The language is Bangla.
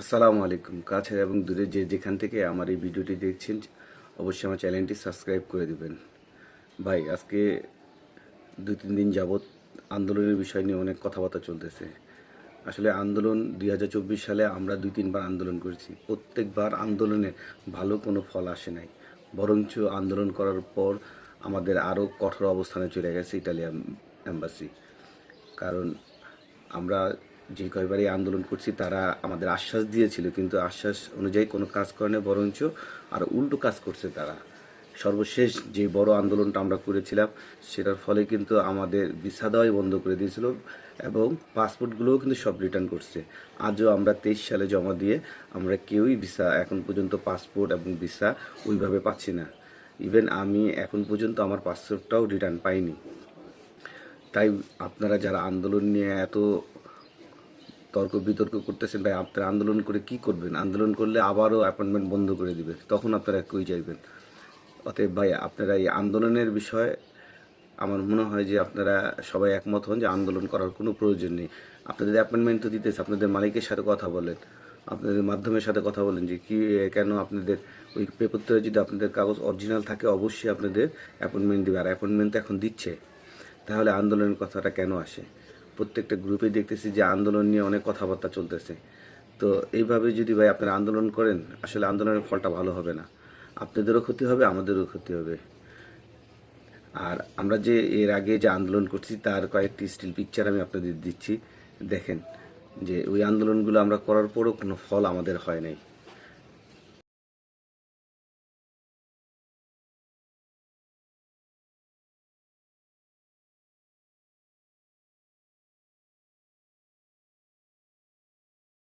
আসসালামু আলাইকুম। কাছে এবং দূরে যে যেখান থেকে আমার এই ভিডিওটি দেখছেন, অবশ্যই আমার চ্যানেলটি সাবস্ক্রাইব করে দিবেন। ভাই, আজকে দুই তিন দিন যাবৎ আন্দোলনের বিষয় নিয়ে অনেক কথাবার্তা চলতেছে। আসলে আন্দোলন দুই হাজার চব্বিশ সালে আমরা দুই তিনবার আন্দোলন করেছি। প্রত্যেকবার আন্দোলনে ভালো কোনো ফল আসে নাই। বরঞ্চ আন্দোলন করার পর আমাদের আরও কঠোর অবস্থানে চলে গেছে ইটালিয়ান এম্বাসি। কারণ আমরা যে কয়বারই আন্দোলন করছি, তারা আমাদের আশ্বাস দিয়েছিল, কিন্তু আশ্বাস অনুযায়ী কোনো কাজ করে না বরঞ্চ আর উল্টো কাজ করছে তারা। সর্বশেষ যে বড় আন্দোলনটা আমরা করেছিলাম, সেটার ফলে কিন্তু আমাদের ভিসা দেওয়াই বন্ধ করে দিয়েছিল এবং পাসপোর্টগুলোও কিন্তু সব রিটার্ন করছে। আজও আমরা তেইশ সালে জমা দিয়ে আমরা কেউই ভিসা এখন পর্যন্ত পাসপোর্ট এবং ভিসা ওইভাবে পাচ্ছি না। ইভেন আমি এখন পর্যন্ত আমার পাসপোর্টটাও রিটার্ন পাইনি। তাই আপনারা যারা আন্দোলন নিয়ে এত তর্ক বিতর্ক করতেছেন, ভাই আপনারা আন্দোলন করে কি করবেন? আন্দোলন করলে আবারও অ্যাপয়েন্টমেন্ট বন্ধ করে দিবে। তখন আপনারা কই যাইবেন? অতএব ভাই, আপনারা এই আন্দোলনের বিষয়ে আমার মনে হয় যে আপনারা সবাই একমত হন যে আন্দোলন করার কোনো প্রয়োজন নেই। আপনাদের অ্যাপয়েন্টমেন্ট তো দিতেছে, আপনাদের মালিকের সাথে কথা বলেন। আপনাদের মাধ্যমের সাথে কথা বলেন যে কি কেন আপনাদের ওই পেপারতে যদি আপনাদের কাগজ অরিজিনাল থাকে, অবশ্যই আপনাদের অ্যাপয়েন্টমেন্ট দেবে। আর অ্যাপয়েন্টমেন্ট এখন দিচ্ছে। তাহলে আন্দোলনের কথাটা কেন আসে? প্রত্যেকটা গ্রুপে দেখতেছি যে আন্দোলন নিয়ে অনেক কথাবার্তা চলতেছে। তো এইভাবে যদি ভাই আপনারা আন্দোলন করেন, আসলে আন্দোলনের ফলটা ভালো হবে না। আপনাদেরও ক্ষতি হবে, আমাদেরও ক্ষতি হবে। আর আমরা যে এর আগে যে আন্দোলন করছি, তার কয়েকটি স্টিল পিকচার আমি আপনাদের দিচ্ছি। দেখেন যে ওই আন্দোলনগুলো আমরা করার পরও কোনো ফল আমাদের হয় নাই।